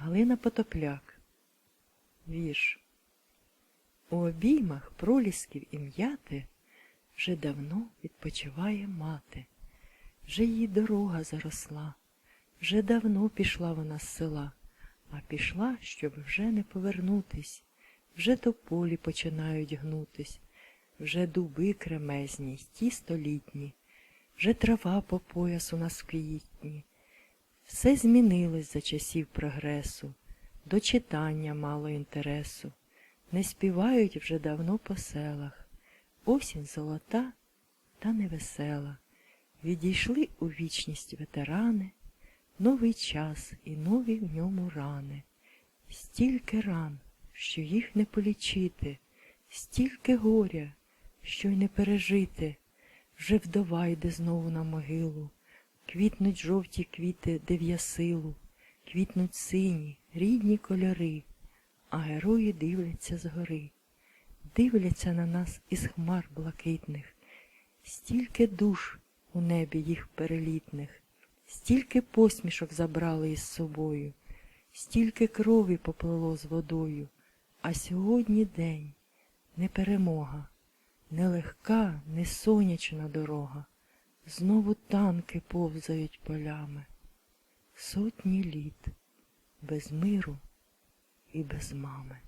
Галина Потопляк. Вірш. У обіймах пролісків і м'яти вже давно відпочиває мати. Вже її дорога заросла, вже давно пішла вона з села, а пішла, щоб вже не повернутись, вже до полі починають гнутись, вже дуби кремезні, ті столітні, вже трава по пояс у нас в квітні. Все змінилось за часів прогресу, до читання мало інтересу, не співають вже давно по селах. Осінь золота та невесела. Відійшли у вічність ветерани, новий час і нові в ньому рани. Стільки ран, що їх не полічити, стільки горя, що й не пережити. Вже вдова йде знову на могилу, квітнуть жовті квіти дев'ясилу, квітнуть сині, рідні кольори, а герої дивляться згори, дивляться на нас із хмар блакитних, стільки душ у небі їх перелітних, стільки посмішок забрали із собою, стільки крові поплило з водою, а сьогодні день. Не перемога, не легка, не сонячна дорога. Знову танки повзають полями. Сотні літ без миру і без мами.